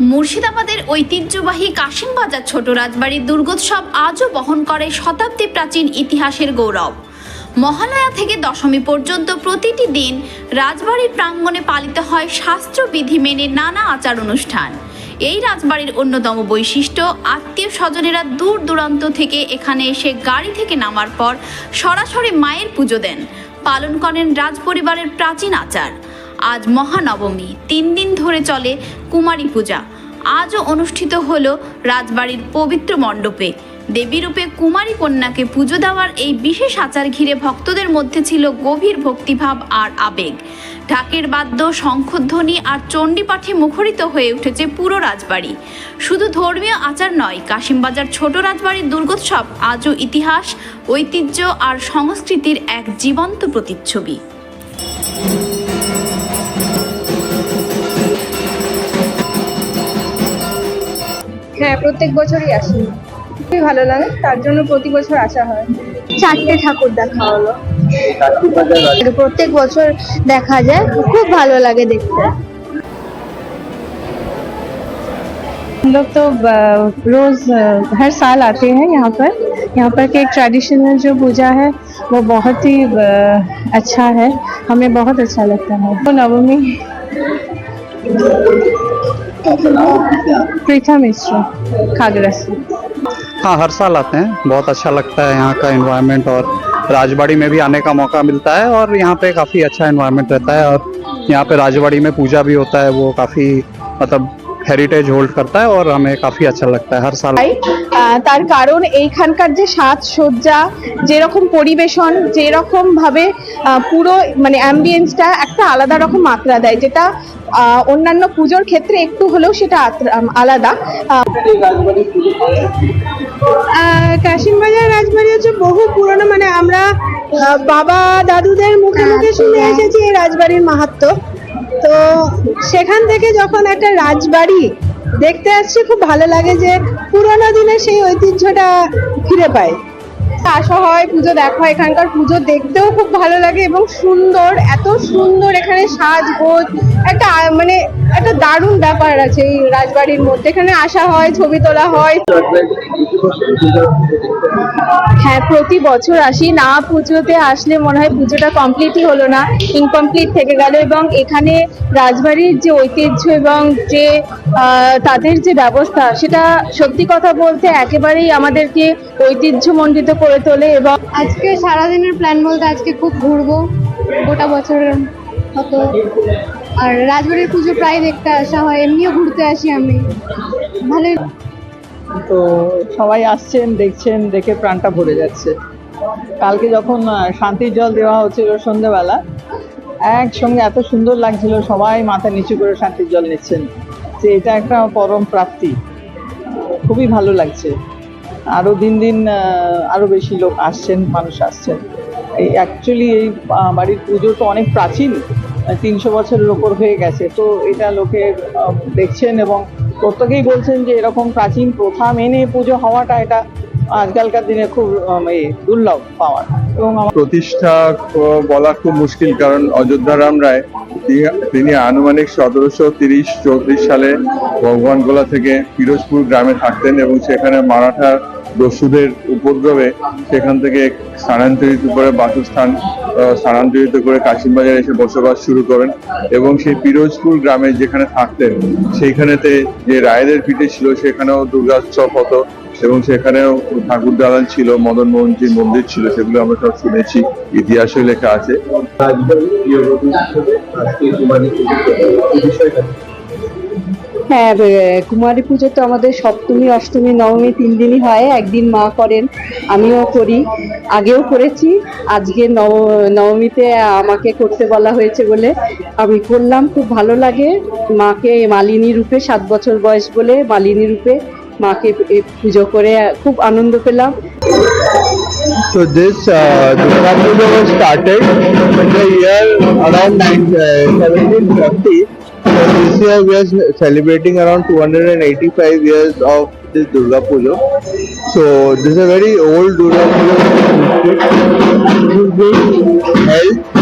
মুর্শিদাবাদের ঐতিহ্যবাহী কাশিমবাজার ছোট রাজবাড়ির দুর্গোৎসব আজও বহন করে শতাব্দী প্রাচীন ইতিহাসের গৌরব। মহালয়া থেকে দশমী পর্যন্ত প্রতিটি দিন রাজবাড়ির প্রাঙ্গণে পালিত হয় শাস্ত্রবিধি মেনে নানা আচার অনুষ্ঠান। এই রাজবাড়ির অন্যতম বৈশিষ্ট্য, আত্মীয় স্বজনেরা দূর দূরান্ত থেকে এখানে এসে গাড়ি থেকে নামার পর সরাসরি মায়ের পুজো দেন। পালন করেন রাজপরিবারের প্রাচীন আচার। আজ মহানবমী। তিন দিন ধরে চলে কুমারী পূজা। আজও অনুষ্ঠিত হল রাজবাড়ির পবিত্র মণ্ডপে। দেবীরূপে কুমারী কন্যাকে পুজো দেওয়ার এই বিশেষ আচার ঘিরে ভক্তদের মধ্যে ছিল গভীর ভক্তিভাব আর আবেগ। ঢাকের বাদ্য, শঙ্খধ্বনি আর চণ্ডীপাঠে মুখরিত হয়ে উঠেছে পুরো রাজবাড়ি। শুধু ধর্মীয় আচার নয়, কাশিমবাজার ছোট রাজবাড়ির দুর্গোৎসব আজও ইতিহাস, ঐতিহ্য আর সংস্কৃতির এক জীবন্ত প্রতিচ্ছবি। হ্যাঁ প্রত্যেক বছরই আসি খুবই ভালো লাগে তার জন্য প্রতি বছর আসা হয় চারটে ঠাকুর দেখা হলো প্রত্যেক বছর দেখা যায় খুব ভালো লাগে দেখতে हम लोग तो अ, रोज अ, हर साल आते हैं यहाँ पर यहाँ पर के ट्रेडिशनल जो पूजा है वो बहुत ही अ, अच्छा है हमें बहुत अच्छा लगता है तो नवमी प्रीथा मिश्र खागरा से हाँ हर साल आते हैं। बहुत अच्छा लगता है यहाँ का इन्वायरमेंट और राजबाड़ी में भी आने का मौका मिलता है और यहाँ पे काफ़ी अच्छा इन्वायरमेंट रहता है और यहाँ पे राजबाड़ी में पूजा भी होता है, वो काफ़ी मतलब हेरिटेज होल्ड करता है और हमें काफ़ी अच्छा लगता है हर साल তাই আহ, তার কারণ এইখানকার যে সাজসজ্জা যেরকম পরিবেশন যেরকম ভাবে আহ, পুরো মানে অ্যাম্বিয়েন্সটা একটা আলাদা রকম মাত্রা দেয় যেটা আহ, অন্যান্য পুজোর ক্ষেত্রে একটু হলেও সেটা আত্রা- আম, আলাদা আহ, কাশিমবাজার রাজবাড়ি হচ্ছে বহু পুরনো মানে আমরা আহ, বাবা দাদুদের মুখে মুখে শুনে এসেছি এই রাজবাড়ির মাহাত্ম তো সেখান থেকে যখন একটা রাজবাড়ি দেখতে আসছি, খুব ভালো লাগে যে পুরোনো দিনে সেই ঐতিহ্যটা ফিরে পাই। আসা হয়, পুজো দেখা হয়, এখানকার পুজো দেখতেও খুব ভালো লাগে এবং সুন্দর, এত সুন্দর এখানে সাজগোজ, একটা মানে একটা দারুণ ব্যাপার আছে এই রাজবাড়ির মধ্যে। এখানে আসা হয়, ছবি তোলা হয়। হ্যাঁ প্রতি বছর আসি। না পুজোতে আসলে মনে হয় পুজোটা কমপ্লিটই হলো না ইনকমপ্লিট থেকে গেল এবং এখানে রাজবাড়ির যে ঐতিহ্য এবং যে তাদের যে ব্যবস্থা, সেটা সত্যি কথা বলতে একেবারেই আমাদেরকে ঐতিহ্যমণ্ডিত করে তোলে এবং আজকে সারাদিনের প্ল্যান বলতে আজকে খুব ঘুরবো। গোটা বছরের মতো। আর রাজবাড়ির পুজো প্রায় দেখতে আসা হয় এমনিও ঘুরতে আসি আমি। ভালোই তো সবাই আসছেন দেখছেন দেখে প্রাণটা ভরে যাচ্ছে। কালকে যখন শান্তির জল দেওয়া হচ্ছিল সন্ধ্যেবেলা একসঙ্গে এত সুন্দর লাগছিল সবাই মাথা নিচু করে শান্তির জল নিচ্ছেন। যে এটা একটা পরম প্রাপ্তি। খুবই ভালো লাগছে। আরও দিন দিন আরও আরও বেশি লোক আসছেন, মানুষ আসছেন। এই অ্যাকচুয়ালি এই বাড়ির পুজো তো অনেক প্রাচীন তিনশো বছরের ওপর হয়ে গেছে। তো এটা লোকে দেখছেন এবং প্রত্যেকেই বলছেন যে এরকম প্রাচীন প্রথা মেনে পুজো হওয়াটা এটা আজকালকার দিনে খুব দুর্লভ আমার প্রতিষ্ঠা বলা খুব মুশকিল, কারণ অযোধ্যা রাম রায়, তিনি- আনুমানিক সতেরোশো তিরিশ চৌত্রিশ সালে ভগবানগোলা থেকে পিরোজপুর গ্রামে থাকতেন এবং সেখানে মারাঠা দস্যুদের উপদ্রবে সেখান থেকে স্থানান্তরিত করে বাসস্থান স্থানান্তরিত করে কাশিমবাজারে এসে বসবাস শুরু করেন এবং সেই পিরোজপুর গ্রামে যেখানে থাকতেন, সেইখানেতে যে রায়দের পিঠে ছিল, সেখানেও দুর্গোৎসব হতো। এবং সেখানেও ঠাকুর দালান ছিল, মদন মোহনজির মন্দির ছিল, সেগুলো আমরা সব শুনেছি ইতিহাসে লেখা আছে। হ্যাঁ কুমারী পুজো তো আমাদের সপ্তমী, অষ্টমী, নবমী তিন দিনই হয়, একদিন মা করেন, আমিও করি, আগেও করেছি, আজকে নব, নবমীতে আমাকে করতে বলা হয়েছে বলে আমি করলাম, খুব ভালো লাগে, মাকে মালিনী রূপে, সাত বছর বয়স বলে মালিনী রূপে মাকে এ পুজো করে খুব আনন্দ পেলাম So this uh, Durga Puja was started in the year around nine, uh, 1750. So this year we are celebrating around 285 years of this Durga Puja. So this is a very old Durga Puja. This is being held